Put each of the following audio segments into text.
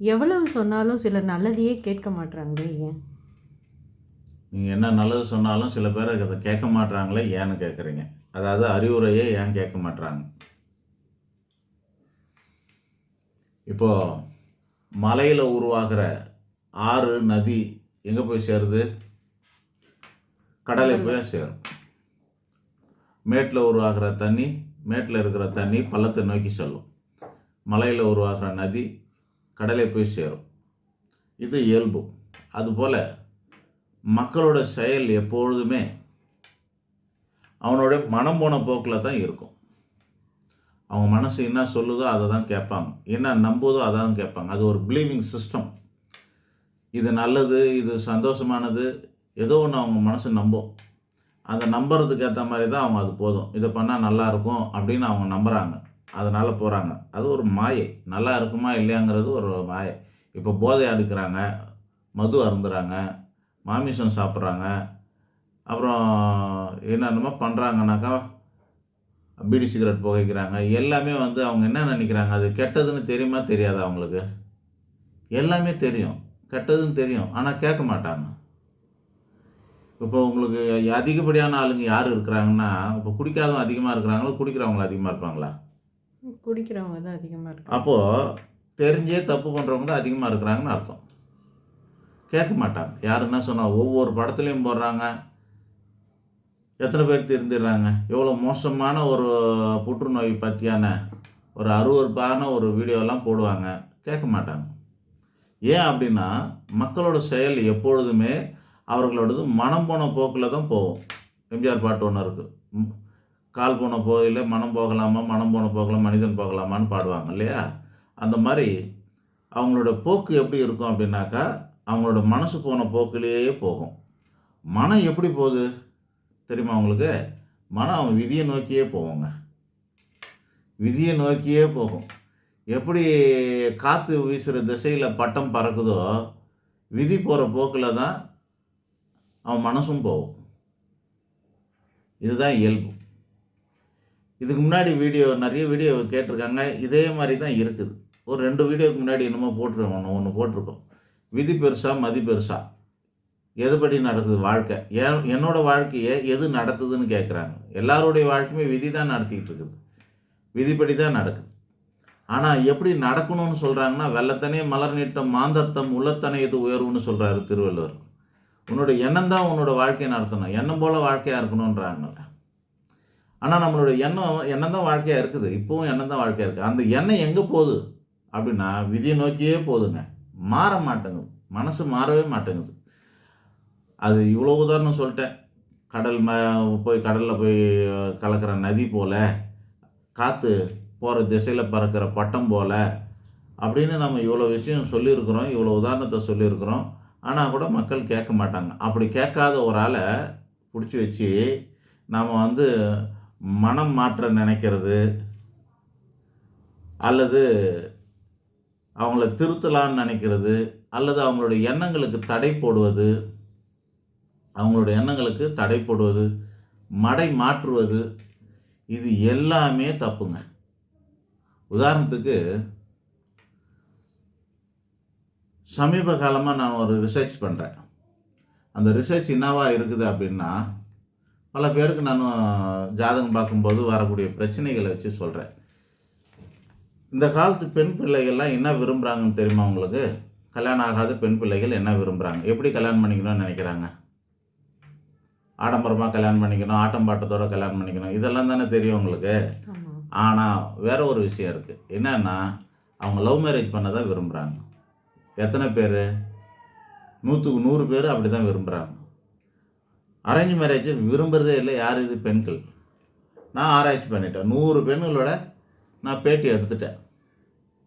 எவ்வளவு சொன்னாலும் சிலர் நல்லதையே கேட்க மாட்றாங்களே ஏன்? நீங்கள் என்ன நல்லது சொன்னாலும் சில பேர் அதை கேட்க மாட்றாங்களே ஏன்னு கேட்குறீங்க. அதாவது அறிவுரையே ஏன் கேட்க மாட்றாங்க? இப்போது மலையில் உருவாகிற ஆறு நதி எங்கே போய் சேருது? கடலை போய் சேரும். மேட்டில் உருவாகிற தண்ணி மேட்டில் இருக்கிற தண்ணி பள்ளத்தை நோக்கி செல்லும். மலையில் உருவாகிற நதி கடலை போய் சேரும். இது இயல்பு. அதுபோல் மக்களோட செயல் எப்பொழுதுமே அவனோட மனம் போன போக்கில் தான் இருக்கும். அவங்க மனசு என்ன சொல்லுதோ அதை தான் கேட்பாங்க. என்ன நம்புதோ அதை தான் கேட்பாங்க. அது ஒரு பிலீவிங் சிஸ்டம் இது நல்லது இது சந்தோஷமானது ஏதோ ஒன்று அவங்க மனசு நம்பும். அதை நம்புறதுக்கு ஏற்ற மாதிரி தான் அவங்க அது போதும். இதை பண்ணால் நல்லா இருக்கும் அப்படின்னு அவங்க நம்புகிறாங்க அதனால் போகிறாங்க அது ஒரு மாயை. நல்லா இருக்குமா இல்லையாங்கிறது ஒரு மாயை. இப்போ போதை அடுக்கிறாங்க மது அருந்துறாங்க மாமிசம் சாப்பிட்றாங்க அப்புறம் என்னென்னமோ பண்ணுறாங்கனாக்கா பீடி சிகரெட் புகைக்கிறாங்க. எல்லாமே வந்து அவங்க என்ன நினைக்கிறாங்க? அது கெட்டதுன்னு தெரியுமா தெரியாதா அவங்களுக்கு? எல்லாமே தெரியும். கெட்டதுன்னு தெரியும். ஆனால் கேட்க மாட்டாங்க. இப்போ உங்களுக்கு அதிகப்படியான ஆளுங்க யார் இருக்கிறாங்கன்னா இப்போ குடிக்காதவங்க அதிகமாக இருக்கிறாங்களோ? குடிக்கிறவங்க அதிகமாக இருப்பாங்களா? குடிக்கிறவங்க தான் அதிகமாக இருக்கு அப்போது தெரிஞ்சே தப்பு பண்ணுறவங்க தான் அதிகமாக இருக்கிறாங்கன்னு அர்த்தம். கேட்க மாட்டாங்க. யார் என்ன சொன்னால் ஒவ்வொரு படத்துலையும் போடுறாங்க. எத்தனை பேர் திருந்திடுறாங்க. எவ்வளோ மோசமான ஒரு புற்றுநோய் பற்றியான ஒரு அருவறுப்பான ஒரு வீடியோலாம் போடுவாங்க. கேட்க மாட்டாங்க. ஏன் அப்படின்னா மக்களோட செயல் எப்பொழுதுமே அவர்களோடது மனம் போன போக்கில் தான் போகும். எம்ஜிஆர் பாட்டு ஒன்று இருக்குது கால் போன போதில் மனம் போகலாமா மனம் போன போகலாம் மனிதன் போகலாமான்னு பாடுவாங்க இல்லையா? அந்த மாதிரி அவங்களோட போக்கு எப்படி இருக்கும் அப்படின்னாக்கா அவங்களோட மனசு போன போக்கிலேயே போகும். மனம் எப்படி போகுது தெரியுமா அவங்களுக்கு மனம் அவன் விதியை நோக்கியே போவோங்க விதியை நோக்கியே போகும். எப்படி காற்று வீசுகிற திசையில் பட்டம் பறக்குதோ விதி போகிற போக்கில் தான் அவன் மனசும் போகும். இதுதான் இயல்பு. இதுக்கு முன்னாடி வீடியோ நிறைய வீடியோ கேட்டிருக்காங்க. இதே மாதிரி தான் இருக்குது. ஒரு ரெண்டு வீடியோக்கு முன்னாடி என்னமோ போட்டிருக்கோம் ஒன்று ஒன்று போட்டிருக்கோம். விதி பெருசா மதி பெருசா. எதுபடி நடக்குது வாழ்க்கை? ஏன் என்னோட வாழ்க்கையை எது நடத்துதுன்னு கேட்குறாங்க எல்லாருடைய வாழ்க்கையுமே விதி தான் நடத்திக்கிட்டு இருக்குது. விதிப்படி தான் நடக்குது. ஆனால் எப்படி நடக்கணும்னு சொல்கிறாங்கன்னா வெள்ளத்தனே மலர் நீட்டம் மாந்தர்த்தம் உள்ளத்தனை இது உயர்வுன்னு சொல்கிறாரு திருவள்ளுவர். உன்னோட எண்ணம் தான் உன்னோட வாழ்க்கையை நடத்தணும். எண்ணம் போல் வாழ்க்கையாக இருக்கணுன்றாங்கல்ல ஆனால் நம்மளோட எண்ணம் எண்ணம் தான் வாழ்க்கையாக இருக்குது. இப்போவும் எண்ணம் தான் வாழ்க்கையாக இருக்குது அந்த எண்ணம் எங்கே போகுது? அப்படின்னா விதியை நோக்கியே போகுதுங்க. மாற மாட்டேங்குது. மனசு மாறவே மாட்டேங்குது. அது இவ்வளோ உதாரணம் சொல்லிட்டேன். கடல் ம போய் கடலில் போய் கலக்கிற நதி போல் காற்று போகிற திசையில் பறக்கிற பட்டம் போல் அப்படின்னு நம்ம இவ்வளோ விஷயம் சொல்லியிருக்கிறோம். இவ்வளோ உதாரணத்தை சொல்லியிருக்கிறோம். ஆனால் கூட மக்கள் கேட்க மாட்டாங்க. அப்படி கேட்காத ஒரு ஆளை பிடிச்சி வச்சு நாம் வந்து மனம் மாற்ற நினைக்கிறது அல்லது அவங்கள திருத்தலான்னு நினைக்கிறது அல்லது அவங்களுடைய எண்ணங்களுக்கு தடை போடுவது அவங்களுடைய எண்ணங்களுக்கு தடை போடுவது மடை மாற்றுவது இது எல்லாமே தப்புங்க. உதாரணத்துக்கு சமீப காலமாக நான் ஒரு ரிசர்ச் பண்ணுறேன் அந்த ரிசர்ச் என்னவாக இருக்குது அப்படின்னா பல பேருக்கு நான் ஜாதகம் பார்க்கும்போது வரக்கூடிய பிரச்சனைகளை வச்சு சொல்கிறேன் இந்த காலத்து பெண் பிள்ளைகள்லாம் என்ன விரும்புகிறாங்கன்னு தெரியுமா உங்களுக்கு? கல்யாணம் ஆகாத பெண் பிள்ளைகள் என்ன விரும்புகிறாங்க எப்படி கல்யாணம் பண்ணிக்கணும்னு நினைக்கிறாங்க? ஆடம்பரமாக கல்யாணம் பண்ணிக்கணும் ஆட்டம் பாட்டத்தோட கல்யாணம் பண்ணிக்கணும் இதெல்லாம் தானே தெரியும் உங்களுக்கு? ஆனால் வேற ஒரு விஷயம் இருக்குது என்னன்னா அவங்க லவ் மேரேஜ் பண்ண தான் விரும்புகிறாங்க எத்தனை பேர்? நூற்றுக்கு நூறு பேர் அப்படி தான் விரும்புகிறாங்க அரேஞ்ச் மேரேஜ் விரும்புகிறதே இல்லை யார் இது? பெண்கள். நான் ஆராய்ச்சி பண்ணிட்டேன். நூறு பெண்களோட நான் பேட்டி எடுத்துட்டேன்.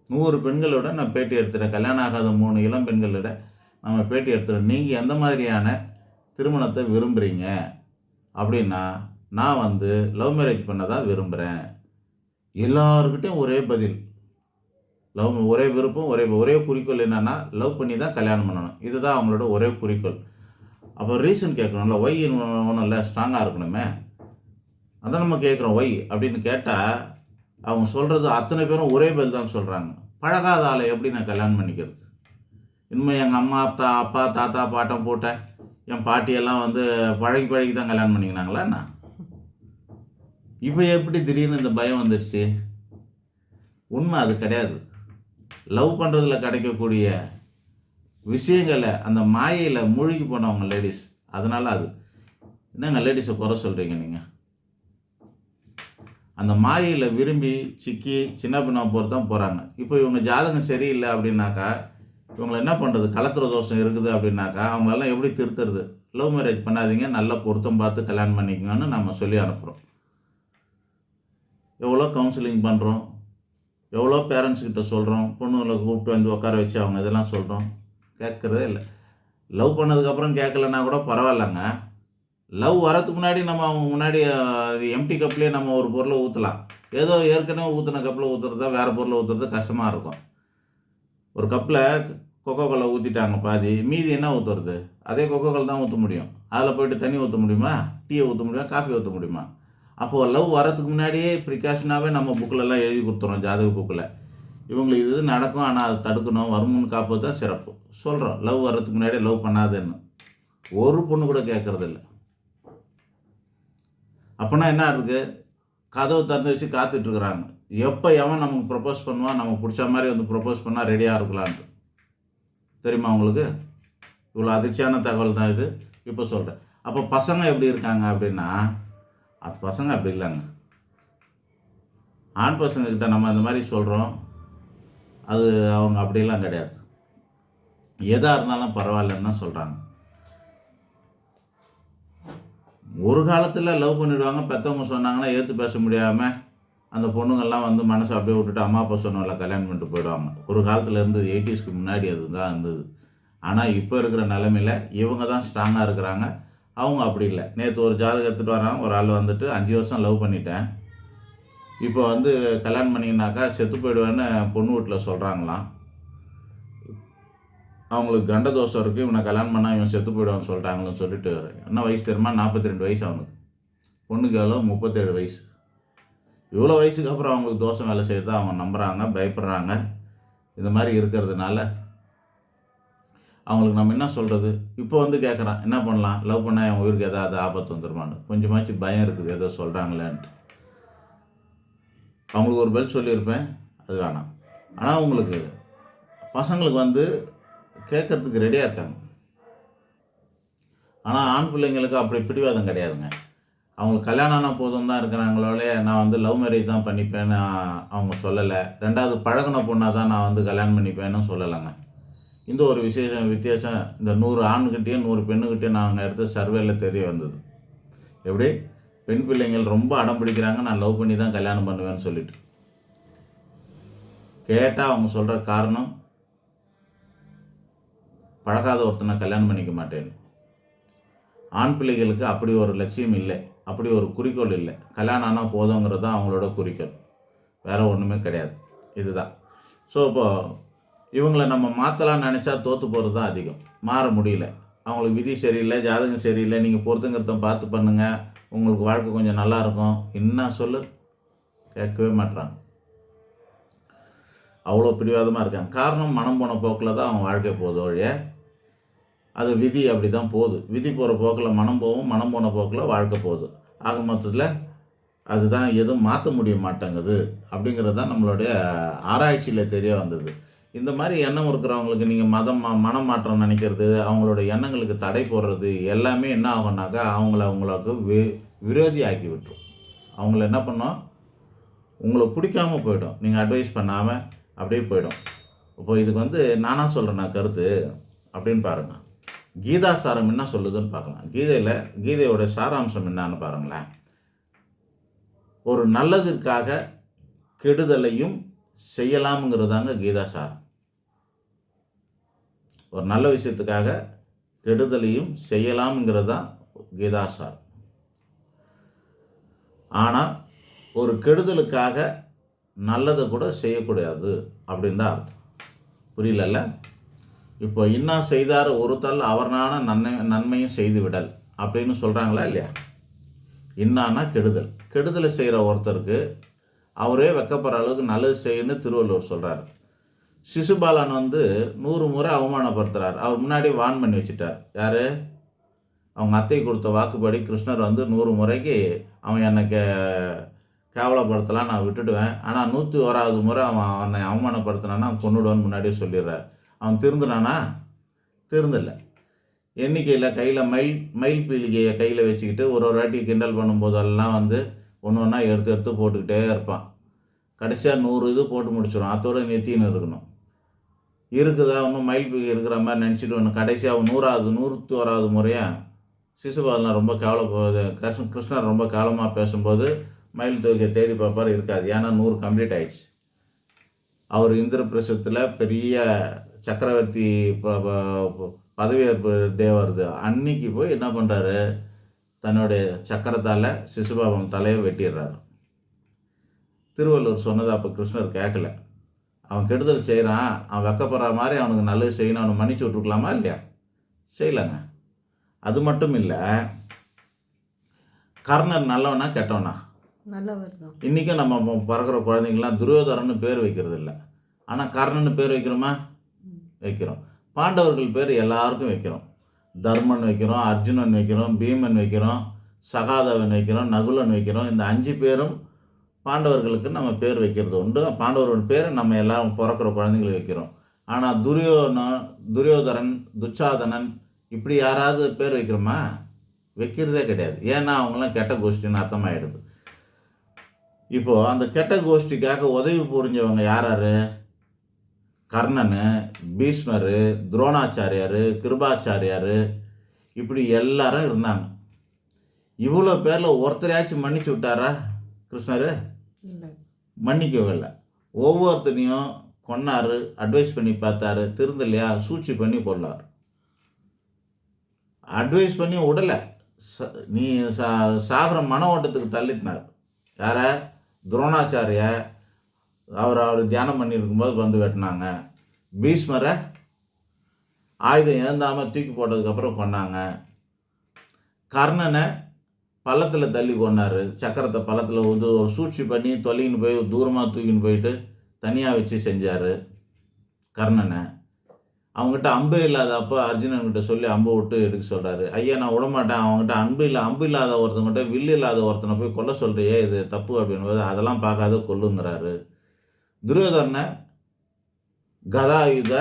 நூறு பெண்களோட நான் பேட்டி எடுத்துட்டேன். கல்யாணம் ஆகாத மூணு இளம் பெண்களோட நம்ம பேட்டி எடுத்துட்டோம். நீங்கள் எந்த மாதிரியான திருமணத்தை விரும்புகிறீங்க அப்படின்னா நான் வந்து லவ் மேரேஜ் பண்ண தான் விரும்புகிறேன் எல்லாருக்கிட்டையும் ஒரே பதில். லவ் ஒரே விருப்பம் ஒரே ஒரே குறிக்கோள் என்னென்னா லவ் பண்ணி தான் கல்யாணம் பண்ணணும். இதுதான் அவங்களோட ஒரே குறிக்கோள். அப்போ ரீசன் கேட்கணும்ல ஒய் ஒன்றும் இல்லை ஸ்ட்ராங்காக இருக்கணுமே. அதான் நம்ம கேட்குறோம் ஒய் அப்படின்னு கேட்டால் அவங்க சொல்கிறது அத்தனை பேரும் ஒரே பதில் தான் சொல்கிறாங்க பழகாத ஆளை எப்படி நான் கல்யாணம் பண்ணிக்கிறது? இனிமேல் எங்கள் அம்மா அப்பா அப்பா தாத்தா பாட்டம் போட்டேன் என் பாட்டியெல்லாம் வந்து பழகி பழகி தான் கல்யாணம் பண்ணிக்கினாங்களா என்ன? இப்போ எப்படி திடீர்னு இந்த பயம் வந்துடுச்சு உண்மை அது கிடையாது. லவ் பண்ணுறதுல கிடைக்கக்கூடிய விஷயங்களை அந்த மாயையில் மூழ்கி போனவங்க லேடிஸ் அதனால் அது. என்னங்க லேடிஸை குறை சொல்கிறீங்க நீங்கள் அந்த மாயையில் விரும்பி சிக்கி சின்ன பின்ன போகிறது தான் போகிறாங்க இப்போ இவங்க ஜாதகம் சரியில்லை அப்படின்னாக்கா இவங்களை என்ன பண்ணுறது கலத்திர தோஷம் இருக்குது அப்படின்னாக்கா அவங்களெல்லாம் எப்படி திருத்துறது? லவ் மேரேஜ் பண்ணாதீங்க நல்லா பொருத்தம் பார்த்து கல்யாணம் பண்ணிக்கோங்கன்னு நம்ம சொல்லி அனுப்புகிறோம் எவ்வளோ கவுன்சிலிங் பண்ணுறோம் எவ்வளோ பேரண்ட்ஸ்கிட்ட சொல்கிறோம் பொண்ணுங்களை கூப்பிட்டு வந்து உட்கார வச்சு அவங்க இதெல்லாம் சொல்கிறோம் கேட்குறதே இல்லை. லவ் பண்ணதுக்கப்புறம் கேட்கலன்னா கூட பரவாயில்லைங்க. லவ் வரதுக்கு முன்னாடி நம்ம அவங்க முன்னாடி எம்டி கப்லேயே நம்ம ஒரு பொருளை ஊற்றலாம் ஏதோ ஏற்கனவே ஊற்றின கப்பில் ஊற்றுறதா வேறு பொருளை ஊற்றுறது கஷ்டமாக இருக்கும். ஒரு கப்பில் கொக்கோ கோலா ஊற்றிட்டாங்க பாதி. மீதி என்ன ஊற்றுறது அதே கொக்கோ கோலா தான் ஊற்ற முடியும். அதில் போய்ட்டு தண்ணி ஊற்ற முடியுமா? டீயை ஊற்ற முடியுமா? காஃபி ஊற்ற முடியுமா? அப்போது லவ் வரதுக்கு முன்னாடியே ப்ரிகாஷனாகவே நம்ம புக்கிலெல்லாம் எழுதி கொடுத்துறோம் ஜாதக புக்கில் இவங்களுக்கு இது நடக்கும் ஆனால் அதை தடுக்கணும். வருமுன் காப்பது தான் சிறப்பு. சொல்கிறோம் லவ் வர்றதுக்கு முன்னாடியே லவ் பண்ணாதேன்னு. ஒரு பொண்ணு கூட கேட்குறதில்ல அப்போனா என்ன இருக்குது கதவை திறந்து வச்சு காத்துட்ருக்குறாங்க. எப்போ எவன் நமக்கு ப்ரப்போஸ் பண்ணுவான் நமக்கு பிடிச்ச மாதிரி வந்து ப்ரப்போஸ் பண்ணால் ரெடியாக இருக்கலான்ட்டு. தெரியுமா உங்களுக்கு? இவ்வளோ அதிர்ச்சியான தகவல் தான் இது. இப்போ சொல்கிறேன் அப்போ பசங்க எப்படி இருக்காங்க அப்படின்னா அது பசங்க அப்படி இல்லைங்க. ஆண் பசங்கக்கிட்ட நம்ம இந்த மாதிரி சொல்கிறோம் அது அவங்க அப்படிலாம் கிடையாது. எதாக இருந்தாலும் பரவாயில்லன்னு தான் சொல்கிறாங்க ஒரு காலத்தில் லவ் பண்ணிவிடுவாங்க பெற்றவங்க சொன்னாங்கன்னா ஏற்று பேச முடியாமல் அந்த பொண்ணுங்கள்லாம் வந்து மனசை அப்படியே விட்டுட்டு அம்மா அப்பா சொன்னவங்கள கல்யாணம் பண்ணிட்டு போயிடுவாங்க. ஒரு காலத்தில் இருந்தது எயிட்டிஸ்க்கு முன்னாடி அது தான் இருந்தது. ஆனால் இப்போ இருக்கிற நிலமையில இவங்க தான் ஸ்ட்ராங்காக இருக்கிறாங்க. அவங்க அப்படி இல்லை. நேற்று ஒரு ஜாதகம் எடுத்துகிட்டு வராங்க ஒரு ஆள் வந்துட்டு அஞ்சு வருஷம் லவ் பண்ணிட்டேன். இப்போ வந்து கல்யாணம் பண்ணிங்கனாக்கா செத்து போயிடுவேன்னு பொண்ணு வீட்டில் சொல்கிறாங்களாம் அவங்களுக்கு கண்ட தோஷம் இருக்குது இவனை கல்யாணம் பண்ணால் இவன் செத்து போயிடுவான்னு சொல்லிட்டாங்கன்னு சொல்லிட்டு என்ன வயசு தெரியுமா? நாற்பத்தி ரெண்டு வயசு அவனுக்கு. பொண்ணுக்கு எவ்வளோ முப்பத்தேழு வயசு. இவ்வளோ வயசுக்கு அப்புறம் அவங்களுக்கு தோஷம் வேலை செய்யறத அவங்க நம்புகிறாங்க பயப்படுறாங்க. இந்த மாதிரி இருக்கிறதுனால அவங்களுக்கு நம்ம என்ன சொல்கிறது இப்போ வந்து கேட்குறான் என்ன பண்ணலாம்? லவ் பண்ணால் என் உயிருக்கு ஏதாவது ஆபத்து வந்துருமான்னு. கொஞ்சமாச்சும் பயம் இருக்குது ஏதோ சொல்கிறாங்களேன்ட்டு அவங்களுக்கு ஒரு பதில் சொல்லியிருப்பேன் அது வேணாம். ஆனால் உங்களுக்கு பசங்களுக்கு வந்து கேட்கறதுக்கு ரெடியாக இருக்காங்க. ஆனால் ஆண் பிள்ளைங்களுக்கு அப்படி பிடிவாதம் கிடையாதுங்க. அவங்களுக்கு கல்யாணம் ஆனால் போதும் தான் இருக்கிறாங்களோலே நான் வந்து லவ் மேரேஜ் தான் பண்ணிப்பேன்னு அவங்க சொல்லலை. ரெண்டாவது பழகின பொண்ணாக தான் நான் வந்து கல்யாணம் பண்ணிப்பேன்னு சொல்லலைங்க. இந்த ஒரு விசேஷம் வித்தியாசம் இந்த நூறு ஆண்கிட்டேயும் நூறு பெண்ணுக்கிட்டேயும் நாங்கள் எடுத்த சர்வேல தெரிய வந்தது. எப்படி? பெண் பிள்ளைங்கள் ரொம்ப அடம் பிடிக்கிறாங்க நான் லவ் பண்ணி தான் கல்யாணம் பண்ணுவேன்னு சொல்லிட்டு. கேட்டால் அவங்க சொல்கிற காரணம் பழகாத ஒருத்தனை கல்யாணம் பண்ணிக்க மாட்டேன். ஆண் பிள்ளைகளுக்கு அப்படி ஒரு லட்சியம் இல்லை. அப்படி ஒரு குறிக்கோள் இல்லை. கல்யாணம் ஆனால் போதுங்கிறது தான் அவங்களோட குறிக்கோள். வேற ஒன்றுமே கிடையாது. இதுதான். ஸோ இப்போது இவங்களை நம்ம மாற்றலாம்னு நினச்சா தோற்று போகிறது தான் அதிகம். மாற முடியல. அவங்களுக்கு விதி சரியில்லை ஜாதகம் சரியில்லை நீங்கள் பொறுத்துங்கிறத பார்த்து பண்ணுங்கள் உங்களுக்கு வாழ்க்கை கொஞ்சம் நல்லாயிருக்கும் என்ன சொல்லு? கேட்கவே மாட்றாங்க. அவ்வளோ பிடிவாதமாக இருக்காங்க. காரணம் மனம் போன போக்கில் தான் அவங்க வாழ்க்கை போகுது ஒழிய அது விதி அப்படி தான் போகுது. விதி போகிற போக்கில் மனம் போகும் மனம் போன போக்கில் வாழ்க்கை போகுது. ஆக மொத்தத்தில் அதுதான் எதுவும் மாற்ற முடிய மாட்டேங்குது அப்படிங்கிறது தான் நம்மளுடைய ஆராய்ச்சியில் தெரிய வந்தது. இந்த மாதிரி எண்ணம் இருக்கிறவங்களுக்கு நீங்கள் மதம் மனம் மாற்றம் நினைக்கிறது அவங்களோட எண்ணங்களுக்கு தடை போடுறது எல்லாமே என்ன ஆகும்னாக்கா அவங்கள அவங்களுக்கு வி விரோதி ஆக்கி விட்டுரும். அவங்கள என்ன பண்ணோம்? உங்களை பிடிக்காம போயிடும். நீங்கள் அட்வைஸ் பண்ணாமல் அப்படியே போயிடும். இப்போ இதுக்கு வந்து நானாக சொல்கிறேன் நான் கருத்து அப்படின்னு பாருங்கள் கீதா சாரம் என்ன சொல்லுதுன்னு பார்க்கலாம். கீதையில் கீதையோட சாராம்சம் என்னன்னு பாருங்களேன். ஒரு நல்லதுக்காக கெடுதலையும் செய்யலாம்ங்கிறதாங்க கீதா சாரம். ஒரு நல்ல விஷயத்துக்காக கெடுதலையும் செய்யலாம்ங்கிறது தான் கீதா சாரம். ஆனால் ஒரு கெடுதலுக்காக நல்லதை கூட செய்யக்கூடாது அப்படின்னு தான் அர்த்தம். புரியலல்ல? இப்போ இன்னா செய்தார் ஒருத்தல் அவர்னான நன்மை நன்மையும் செய்து விடல் அப்படின்னு சொல்கிறாங்களா இல்லையா? இன்னான்னா கெடுதல். கெடுதலை செய்கிற ஒருத்தருக்கு அவரே வெக்கப்படுற அளவுக்கு நல்லது செய்யணும்னு திருவள்ளுவர் சொல்கிறார் சிசுபாலன் வந்து நூறு முறை அவமானப்படுத்துகிறார் அவர் முன்னாடி வான் பண்ணி வச்சுட்டார். யார்? அவங்க அத்தை கொடுத்த வாக்குப்படி கிருஷ்ணர் வந்து நூறு முறைக்கு அவன் என்னை கே கேவலப்படுத்தலாம் நான் விட்டுடுவேன். ஆனால் நூற்றி ஓராவது முறை அவன் அவனை அவமானப்படுத்தினான்னா அவன் கொண்டுடுவான்னு முன்னாடியே சொல்லிடுறார். அவன் திருந்தினானா? திருந்தலை. எண்ணிக்கையில் கையில் மயில் மயில் பீலிகையை கையில் வச்சுக்கிட்டு ஒரு ஒரு வாட்டி கிண்டல் பண்ணும்போதெல்லாம் வந்து ஒன்று ஒன்றா எடுத்து எடுத்து போட்டுக்கிட்டே இருப்பான். கடைசியாக நூறு இது போட்டு முடிச்சிடும் அத்தோட நெத்தின்னு இருக்கணும். இருக்குதா? ஒன்றும் மயில் பீலி இருக்கிற மாதிரி நினச்சிட்டு ஒன்று கடைசியாக நூறாவது நூற்றி ஓராவது முறையாக சிசுபாலன் ரொம்ப கவலை கிருஷ்ண கிருஷ்ணர் ரொம்ப காலமாக பேசும்போது மயில் தூக்கியை தேடி பார்ப்பார் இருக்காது. ஏன்னா நூறு கம்ப்ளீட் ஆயிடுச்சு. அவர் இந்திரபிரசத்தில் பெரிய சக்கரவர்த்தி பதவியேற்பு டே வருது. அன்னைக்கு போய் என்ன பண்ணுறாரு தன்னுடைய சக்கரத்தால் சிசுபாபம் தலையை வெட்டிடுறாரு. திருவள்ளுவர் சொன்னதை அப்போ கிருஷ்ணர் கேட்கல. அவன் கெடுதல் செய்கிறான் அவன் வெக்கப்படுற மாதிரி அவனுக்கு நல்லது செய்யணும். அவனை மன்னிச்சு விட்ருக்கலாமா இல்லையா? செய்யலைங்க. அது மட்டும் இல்லை கர்ணன் நல்லவனா கெட்டவனா? இன்றைக்கும் நம்ம பிறக்கிற குழந்தைங்களாம் துரியோதரன்னு பேர் வைக்கிறது இல்லை ஆனால் கர்ணன்னு பேர் வைக்கிறோமா? வைக்கிறோம். பாண்டவர்கள் பேர் எல்லாருக்கும் வைக்கிறோம். தர்மன் வைக்கிறோம் அர்ஜுனன் வைக்கிறோம் பீமன் வைக்கிறோம் சகாதவன் வைக்கிறோம் நகுலன் வைக்கிறோம். இந்த அஞ்சு பேரும் பாண்டவர்களுக்கு நம்ம பேர் வைக்கிறது உண்டு. பாண்டவர்கள் பேரை நம்ம எல்லாரும் பிறக்கிற குழந்தைங்களுக்கு வைக்கிறோம். ஆனால் துரியோன துரியோதரன் துச்சாதனன் இப்படி யாராவது பேர் வைக்கிறோமா? வைக்கிறதே கிடையாது. ஏன்னா அவங்களாம் கெட்ட கோஷ்டின்னு அர்த்தமாயிடுது. இப்போது அந்த கெட்ட கோஷ்டிக்காக உதவி புரிஞ்சவங்க யார் யார்? கர்ணன் பீஷ்மர் துரோணாச்சாரியார் கிருபாச்சாரியார் இப்படி எல்லாரும் இருந்தாங்க. இவ்வளோ பேரில் ஒருத்தரையாச்சும் மன்னிச்சு விட்டாரா கிருஷ்ணர்? மன்னிக்கவே இல்லை ஒவ்வொருத்தனையும் கொன்னார் அட்வைஸ் பண்ணி பார்த்தாரு திருந்தலையா? சூழ்ச்சி பண்ணி கொள்ளார். அட்வைஸ் பண்ணி விடலை ச- நீ சா சாகிற மன ஓட்டத்துக்கு தள்ளிட்டினார். யார? துரோணாச்சாரிய அவர் அவர் தியானம் பண்ணியிருக்கும்போது வந்து வெட்டினாங்க. பீஷ்மரை ஆயுதம் ஏந்தாமல் தூக்கி போட்டதுக்கப்புறம் கொன்னாங்க. கர்ணனை பள்ளத்தில் தள்ளி கொண்டார் சக்கரத்தை பள்ளத்தில் வந்து ஒரு சூழ்ச்சி பண்ணி தொலைன்னு போய் தூரமாக தூக்கின்னு போயிட்டு தனியாக வச்சு செஞ்சார் கர்ணனை. அவங்ககிட்ட அம்பு இல்லாதப்போ அர்ஜுனன்கிட்ட சொல்லி அம்பு விட்டு எடுக்க சொல்கிறாரு ஐயா நான் விடமாட்டேன். அவங்ககிட்ட அன்பு இல்லை அம்பு இல்லாத ஒருத்தங்கிட்ட வில்லு இல்லாத ஒருத்தனை போய் கொல்ல சொல்கிறியே இது தப்பு அப்படின்போது அதெல்லாம் பார்க்காத கொல்லுங்கிறாரு. துரியோதரனை கதாயுத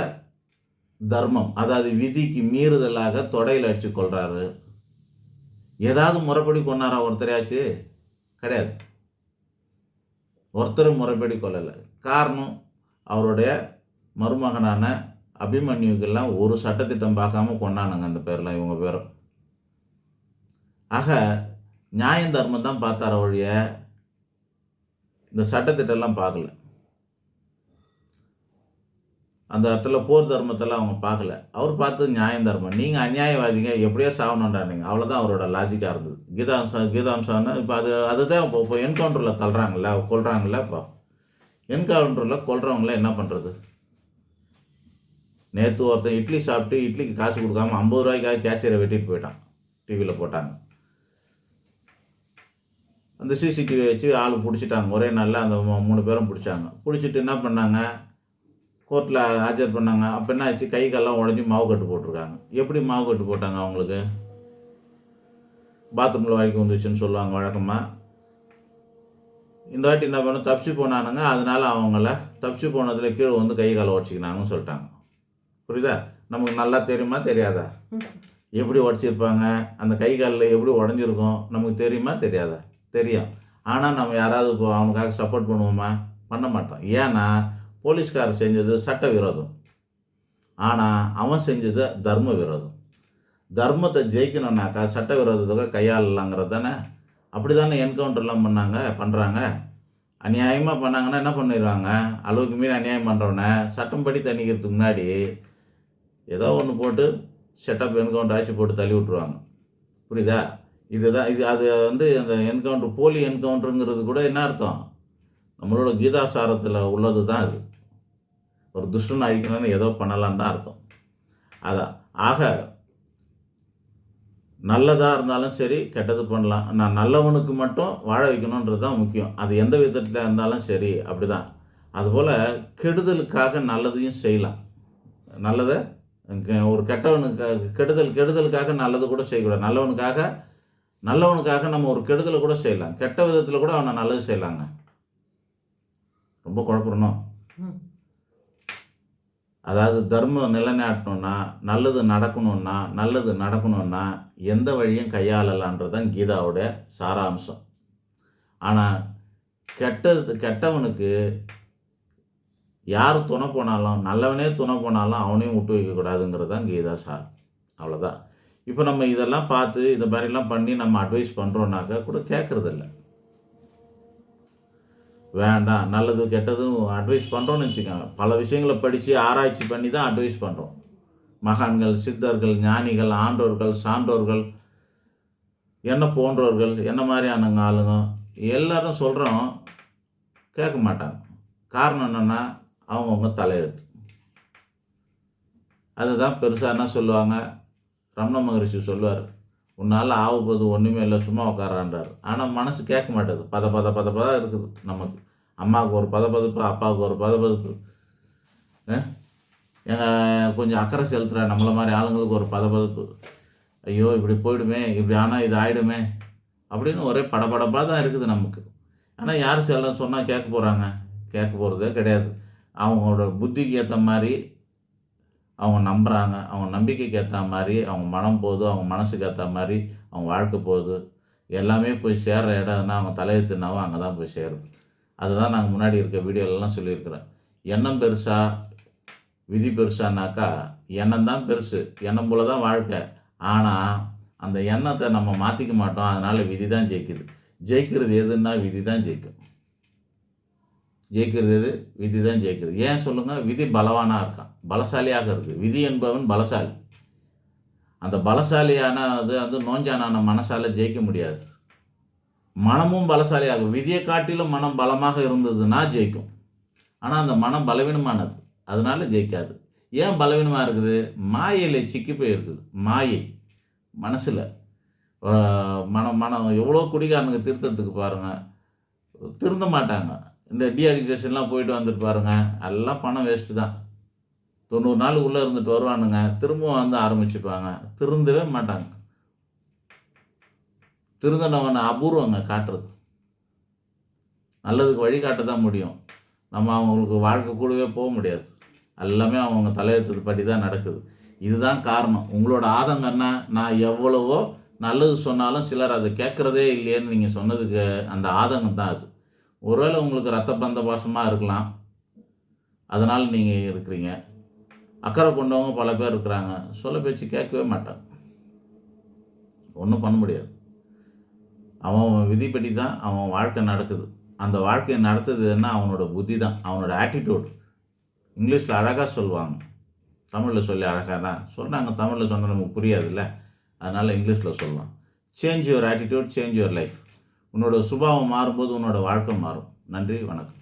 தர்மம் அதாவது விதிக்கு மீறுதலாக தொடையில் அடித்து கொள்கிறாரு ஏதாவது முறைப்படி கொண்டாரா ஒருத்தரையாச்சு? கிடையாது. ஒருத்தரும் முறைப்படி கொல்லலை. காரணம் அவருடைய மருமகனான அபிமன்யுக்கெல்லாம் ஒரு சட்டத்திட்டம் பார்க்காம கொண்டானுங்க அந்த பேர்லாம் இவங்க பேரும் ஆக நியாயம் தர்மம் தான் பார்த்தார ஒழிய இந்த சட்டத்திட்டம்லாம் பார்க்கல. அந்த இடத்துல போர் தர்மத்தெல்லாம் அவங்க பார்க்கல. அவர் பார்த்தது நியாயம் தர்மம். நீங்கள் அநியாயவாதிங்க எப்படியோ சாவணுன்றாங்க அவ்வளோதான் அவரோட லாஜிக்காக இருந்தது. கீதாம்சம் கீதாம்சம்னா இப்போ அது அதுதான் இப்போ இப்போ என்கவுண்டரில் தள்ளுறாங்கள கொள்கிறாங்கள இப்போ. என்கவுண்டரில் கொள்கிறவங்கள என்ன பண்ணுறது நேற்று ஒருத்தன் இட்லி சாப்பிட்டு இட்லிக்கு காசு கொடுக்காம ஐம்பது ரூபாய்க்காக கேஷியரை வெட்டிட்டு போயிட்டான். டிவியில் போட்டாங்க. அந்த சிசிடிவி வச்சு ஆள் பிடிச்சிட்டாங்க. ஒரே நாளில் அந்த மூணு பேரும் பிடிச்சாங்க. பிடிச்சிட்டு என்ன பண்ணாங்க? கோர்ட்டில் ஆஜர் பண்ணாங்க. அப்போ என்ன ஆச்சு கை கால்லாம் உடஞ்சி மாவு கட்டு போட்டிருக்காங்க. எப்படி மாவு கட்டு போட்டாங்க அவங்களுக்கு? பாத்ரூமில் வரைக்கும் வந்துச்சுன்னு சொல்லுவாங்க வழக்கமாக இந்த வாட்டி என்ன பண்ண? தப்பிச்சு போனானுங்க. அதனால் அவங்கள தப்பிச்சு போனதுல கீழே வந்து கை காலை உடச்சிக்கினாங்கன்னு சொல்லிட்டாங்க. புரியுதா? நமக்கு நல்லா தெரியுமா? தெரியாதா? எப்படி உடச்சிருப்பாங்க? அந்த கை காலில் எப்படி உடஞ்சிருக்கும்? நமக்கு தெரியுமா? தெரியாதா? தெரியும். ஆனால் நம்ம யாராவது இப்போ அவனுக்காக சப்போர்ட் பண்ணுவோமா? பண்ண மாட்டோம். ஏன்னா போலீஸ்காரர் செஞ்சது சட்ட விரோதம் ஆனால் அவன் செஞ்சது தர்ம விரோதம் தர்மத்தை ஜெயிக்கணும்னாக்கா சட்ட விரோதத்துக்கு கையாளலாங்கிறது தானே அப்படி தானே என்கவுண்டர்லாம் பண்ணாங்க பண்ணுறாங்க அநியாயமாக பண்ணாங்கன்னா என்ன பண்ணிடுவாங்க? அளவுக்கு மீறி அநியாயம் பண்ணுறவனை சட்டம்படி தணிக்கிறதுக்கு முன்னாடி ஏதோ ஒன்று போட்டு செட்டப் என்கவுண்டர் ஆச்சு போட்டு தள்ளி விட்ருவாங்க புரியுதா? இதுதான் இது அது வந்து அந்த என்கவுண்டர் போலி என்கவுண்டருங்கிறது கூட என்ன அர்த்தம்? நம்மளோட கீதாசாரத்தில் உள்ளது தான் அது. ஒரு துஷ்டன் அழிக்கணும்னு ஏதோ பண்ணலான்னு தான் அர்த்தம். அதான் ஆக நல்லதாக இருந்தாலும் சரி கெட்டது பண்ணலாம். நான் நல்லவனுக்கு மட்டும் வாழ வைக்கணுன்றது தான் முக்கியம். அது எந்த விதத்தில் இருந்தாலும் சரி அப்படி தான் அதுபோல் கெடுதலுக்காக நல்லதையும் செய்யலாம். நல்லதை ஒரு கெட்டவனுக்கு கெடுதல் கெடுதலுக்காக நல்லது கூட செய்யக்கூடாது. நல்லவனுக்காக நல்லவனுக்காக நம்ம ஒரு கெடுதலை கூட செய்யலாம். கெட்ட விதத்தில் கூட அவனை நல்லது செய்யலாங்க. ரொம்ப குழப்பறணும் ம். அதாவது தர்மம் நிலைநாட்டணும்னா நல்லது நடக்கணும்னா நல்லது நடக்கணும்னா எந்த வழியும் கையாளலான்றது தான் கீதாவோட சாராம்சம். ஆனால் கெட்டது கெட்டவனுக்கு யார் துணை போனாலும் நல்லவனே துணை போனாலும் அவனையும் விட்டு வைக்கக்கூடாதுங்கிறது தான் கீதா சார். அவ்வளோதான் இப்போ நம்ம இதெல்லாம் பார்த்து இந்த மாதிரிலாம் பண்ணி நம்ம அட்வைஸ் பண்ணுறோன்னாக்கா கூட கேட்குறதில்ல வேண்டாம் நல்லது கெட்டதும் அட்வைஸ் பண்ணுறோன்னு வச்சுக்கோங்க. பல விஷயங்களை படித்து ஆராய்ச்சி பண்ணி தான் அட்வைஸ் பண்ணுறோம் மகான்கள் சித்தர்கள் ஞானிகள் ஆண்டோர்கள் சான்றோர்கள் என்ன போன்றோர்கள் என்ன மாதிரியானங்க ஆளுங்க எல்லாரும் சொல்கிறோம் கேட்க மாட்டாங்க. காரணம் என்னென்னா அவங்கவுங்க தலையெழுத்து. அதுதான் பெருசாக என்ன சொல்லுவாங்க? ரமண மகரிஷி சொல்லுவார். உன்னால் ஆகும்போது ஒன்றுமே இல்லை சும்மா உட்காரான்றார் ஆனால் மனசு கேட்க மாட்டேது. பத பத பத பத இருக்குது நமக்கு. அம்மாவுக்கு ஒரு பதப்பதப்பு அப்பாவுக்கு ஒரு பதப்பதப்பு எங்கள் கொஞ்சம் அக்கறை செலுத்துகிற நம்மள மாதிரி ஆளுங்களுக்கு ஒரு பதப்பதப்பு ஐயோ இப்படி போயிடுமே இப்படி ஆனால் இது ஆகிடுமே அப்படின்னு ஒரே படபடப்பாக தான் இருக்குது நமக்கு. ஆனால் யார் செல்ல சொன்னால் கேட்க போகிறாங்க கேட்க போகிறதே கிடையாது. அவங்களோட புத்திக்கு ஏற்ற மாதிரி அவங்க நம்புகிறாங்க அவங்க நம்பிக்கைக்கு ஏற்ற மாதிரி அவங்க மனம் போகுது அவங்க மனசுக்கு ஏற்ற மாதிரி அவங்க வாழ்க்கை போகுது. எல்லாமே போய் சேர்ற இடம்னா அவங்க தலையெழுத்துனாவும் அங்கே தான் போய் சேரும். அதுதான் நாங்கள் முன்னாடி இருக்க வீடியோலலாம் சொல்லியிருக்கிறேன். எண்ணம் பெருசா விதி பெருசானாக்கா எண்ணம் தான் பெருசு. எண்ணம் போல தான் வாழ்க்கை. ஆனால் அந்த எண்ணத்தை நம்ம மாற்றிக்க மாட்டோம். அதனால் விதி தான் ஜெயிக்குது. ஜெயிக்கிறது எதுன்னா விதி தான் ஜெயிக்கும். ஜெயிக்கிறது விதி தான் ஜெயிக்கிறது. ஏன் சொல்லுங்கள் விதி பலவானாக இருக்கான். பலசாலியாக இருக்குது விதி என்பவன் பலசாலி. அந்த பலசாலியானது வந்து நோஞ்சானான மனசால் ஜெயிக்க முடியாது. மனமும் பலசாலியாகும் விதியை காட்டிலும் மனம் பலமாக இருந்ததுன்னா ஜெயிக்கும். ஆனால் அந்த மனம் பலவீனமானது. அதனால் ஜெயிக்காது. ஏன் பலவீனமாக இருக்குது? மாயையில் சிக்கி போயிருக்குது. மாயை. மனசில். மனம் மனம் எவ்வளோ குடிகாரனுங்க திருத்தத்துக்கு பாருங்கள் திருந்த மாட்டாங்க. இந்த டீஅடிக்டேஷன்லாம் போயிட்டு வந்துட்டு பாருங்க. எல்லாம் பணம் வேஸ்ட்டு தான். தொண்ணூறு நாள் உள்ளே இருந்துட்டு வருவானுங்க. திரும்பவும் வந்து ஆரம்பிச்சுப்பாங்க. திருந்தவே மாட்டாங்க. திருந்தனவனை அபூர்வங்க காட்டுறது. நல்லதுக்கு வழி காட்ட தான் முடியும். நம்ம அவங்களுக்கு வாழ்க்கை கூடவே போக முடியாது. எல்லாமே அவங்க தலையெழுத்து படி தான் நடக்குது. இதுதான் காரணம். உங்களோட ஆதங்கம்னா நான் எவ்வளவோ நல்லது சொன்னாலும் சிலர் அதை கேட்குறதே இல்லையேன்னு நீங்கள் சொன்னதுக்கு அந்த ஆதங்கம் தான் அது. ஒருவேளை உங்களுக்கு ரத்த பந்த பாசமாக இருக்கலாம். அதனால் நீங்கள் இருக்கிறீங்க. அக்கறை கொண்டவங்க பல பேர் இருக்கிறாங்க. சொல்ல பேச்சு கேட்கவே மாட்டான். ஒன்றும் பண்ண முடியாது. அவன் விதிப்படி தான் அவன் வாழ்க்கை நடக்குது. அந்த வாழ்க்கையை நடத்துதுன்னா அவனோட புத்தி தான். அவனோட ஆட்டிடியூட் இங்கிலீஷில் அழகாக சொல்லுவாங்க. தமிழில் சொல்லி அழகாக தான் சொல்கிறாங்க தமிழில் சொன்னால் நமக்கு புரியாதுல்ல. அதனால் இங்கிலீஷில் சொல்லலாம். Change your attitude change your life உன்னோட சுபாவம் மாறும்போது உன்னோட வாழ்க்கை மாறும். நன்றி வணக்கம்.